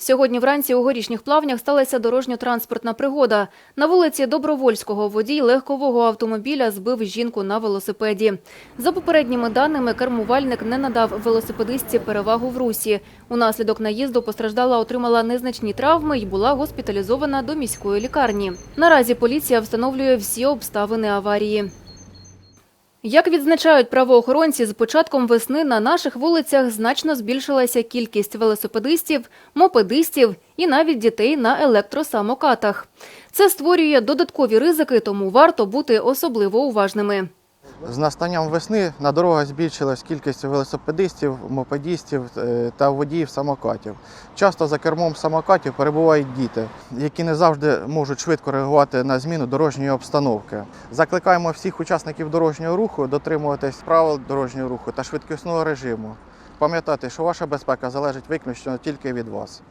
Сьогодні вранці у горішніх плавнях сталася дорожньо-транспортна пригода. На вулиці Добровольського водій легкового автомобіля збив жінку на велосипеді. За попередніми даними, кермувальник не надав велосипедистці перевагу в русі. Унаслідок наїзду постраждала отримала незначні травми і була госпіталізована до міської лікарні. Наразі поліція встановлює всі обставини аварії. Як відзначають правоохоронці, з початком весни на наших вулицях значно збільшилася кількість велосипедистів, мопедистів і навіть дітей на електросамокатах. Це створює додаткові ризики, тому варто бути особливо уважними. З настанням весни на дорогах збільшилась кількість велосипедистів, мопедістів е, та водіїв самокатів. Часто за кермом самокатів перебувають діти, які не завжди можуть швидко реагувати на зміну дорожньої обстановки. Закликаємо всіх учасників дорожнього руху дотримуватись правил дорожнього руху та швидкісного режиму. Пам'ятати, що ваша безпека залежить виключно тільки від вас.